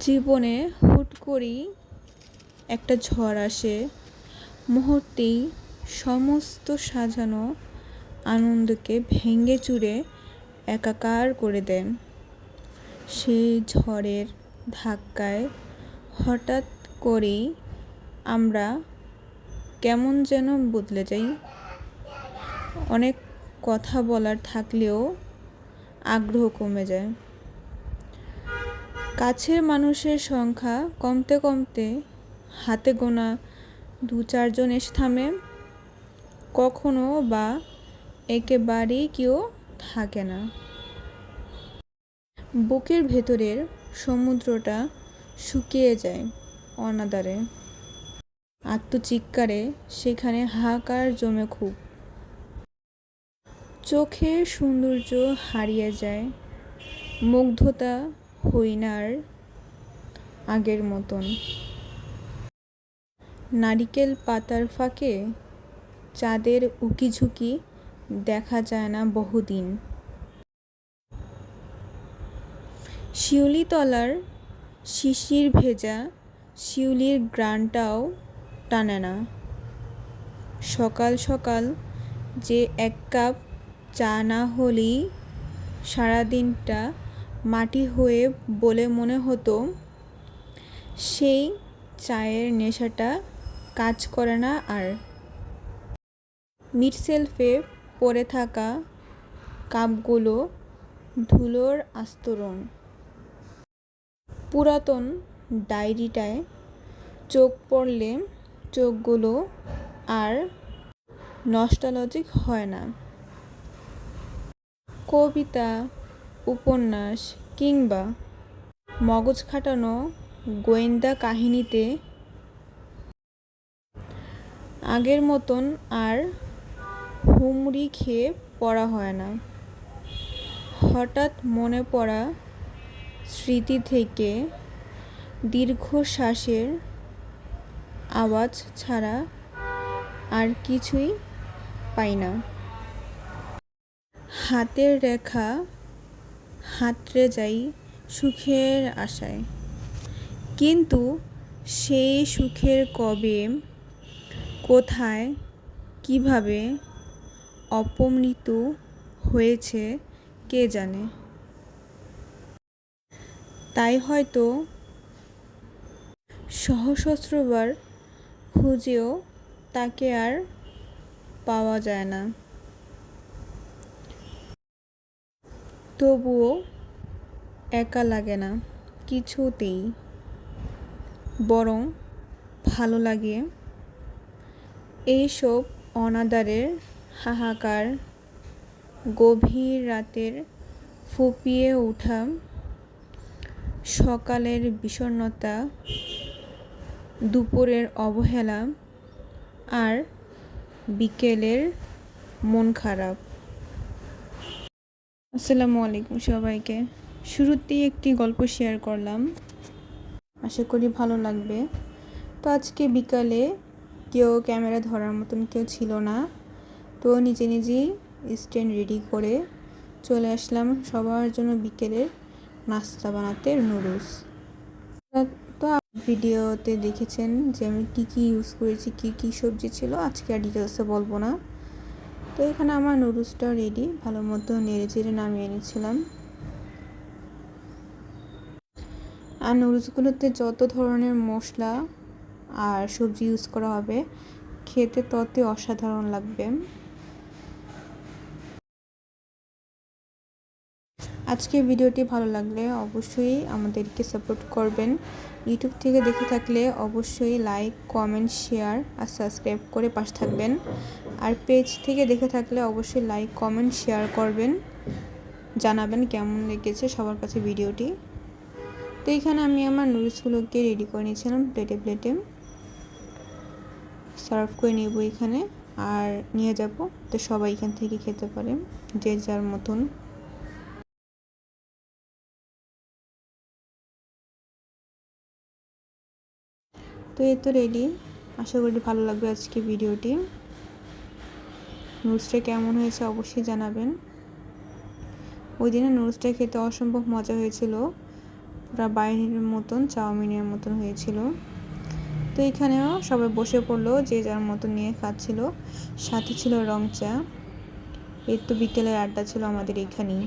জীবনে হুট করেই একটা ঝড় আসে। মুহূর্তেই সমস্ত সাজানো আনন্দকে ভেঙে চুরে একাকার করে দেন। সেই ঝড়ের ধাক্কায় হঠাৎ করেই আমরা কেমন যেন বদলে যাই। অনেক কথা বলার থাকলেও আগ্রহ কমে যায়। কাছের মানুষের সংখ্যা কমতে কমতে হাতে গোনা দু চারজন এসে থামে। কখনো বা একেবারেই কেউ থাকে না। বুকের ভেতরের সমুদ্রটা শুকিয়ে যায় অনাদারে। আত্মচিৎকারে সেখানে হাহাকার জমে খুব। চোখের সৌন্দর্য হারিয়ে যায়। মুগ্ধতা হইনার আগের মতন। নারিকেল পাতার ফাঁকে চাঁদের উকিঝুঁকি দেখা যায় না বহুদিন। শিউলিতলার শিশির ভেজা শিউলির গ্রানটাও টানে না। সকাল সকাল যে এক কাপ চা না হলেই সারাদিনটা মাটি হয়ে বলে মনে হতো, সেই চায়ের নেশাটা কাজ করে না আর। মিডসেলফে পড়ে থাকা কাপগুলো ধুলোর আস্তরণ। পুরাতন ডায়েরিটায় চোখ পড়লে চোখগুলো আর নস্টালজিক হয় না। কবিতা উপন্যাস কিংবা মগজ খাটানো গোয়েন্দা কাহিনীতে আগের মতন আর হুমড়ি খেয়ে পড়া হয় না। হঠাৎ মনে পড়া স্মৃতি থেকে দীর্ঘশ্বাসের আওয়াজ ছাড়া আর কিছুই পাই না। হাতের রেখা হাতড়ে যাই সুখের আশায়। কিন্তু সেই সুখের কবে, কোথায়, কীভাবে অপমৃত হয়েছে কে জানে। তাই হয়তো সহস্রবার খুঁজেও তাকে আর পাওয়া যায় না। তবুও একা লাগে না, কিছুতেই। বরং ভালো লাগে এইসব অনাদারের হাহাকার, গভীর রাতের ফুপিয়ে ওঠা সকালের বিষণ্ণতা, দুপুরের অবহেলা আর বিকেলের মন খারাপ। আসসালামু আলাইকুম সবাইকে। শুরুতেই একটি গল্প শেয়ার করলাম। আশা করি ভালো লাগবে। তো আজকে বিকালে কেউ ক্যামেরা ধরার মতন কেউ ছিল না। তো নিজে নিজেই স্ট্যান্ড রেডি করে চলে আসলাম সবার জন্য বিকেলের নাস্তা বানাতে নুডলস তো ভিডিওতে দেখেছেন যে আমি কী কী ইউজ করেছি, কী কী সবজি ছিল, আজকে আর ডিটেলসে বলব না। তো এখানে আমার নুডলসটা রেডি ভালো মতো নেড়ে চেড়ে নামিয়ে নিয়েছিলাম আর নুডলসগুলোতে যত ধরনের মশলা আর সবজি ইউজ করা হবে, খেতে ততই অসাধারণ লাগবে। আজকে ভিডিওটি ভালো লাগলে অবশ্যই আমাদেরকে সাপোর্ট করবেন। ইউটিউব থেকে দেখে থাকলে অবশ্যই লাইক কমেন্ট শেয়ার আর সাবস্ক্রাইব করে পাশে থাকবেন। আর পেজ থেকে দেখে থাকলে অবশ্যই লাইক কমেন্ট শেয়ার করবেন। জানাবেন কেমন লেগেছে সবার কাছে ভিডিওটি। তো এখানে আমি আমার নুডলসগুলোকে রেডি করে নিয়েছিলাম প্লেটে প্লেটে সার্ভ করে নেব এখানে। আর নিয়ে যাব। তো সবাই এখান থেকে খেতে পারে, যে যার মতন। তো এই তো রেডি আশা করি ভালো লাগবে আজকে ভিডিওটি। নুডলসটা কেমন হয়েছে অবশ্যই জানাবেন। ওই দিনে নুডলসটা খেতে অসম্ভব মজা হয়েছিল। ওরা বাইরের মতন, চাউমিনের মতন হয়েছিল। তো এখানেও সবাই বসে পড়ল, যে যার মতো নিয়ে খাচ্ছিল। সাথে ছিল রং চা। এর তো বিকেলের আড্ডা ছিল আমাদের এখানেই।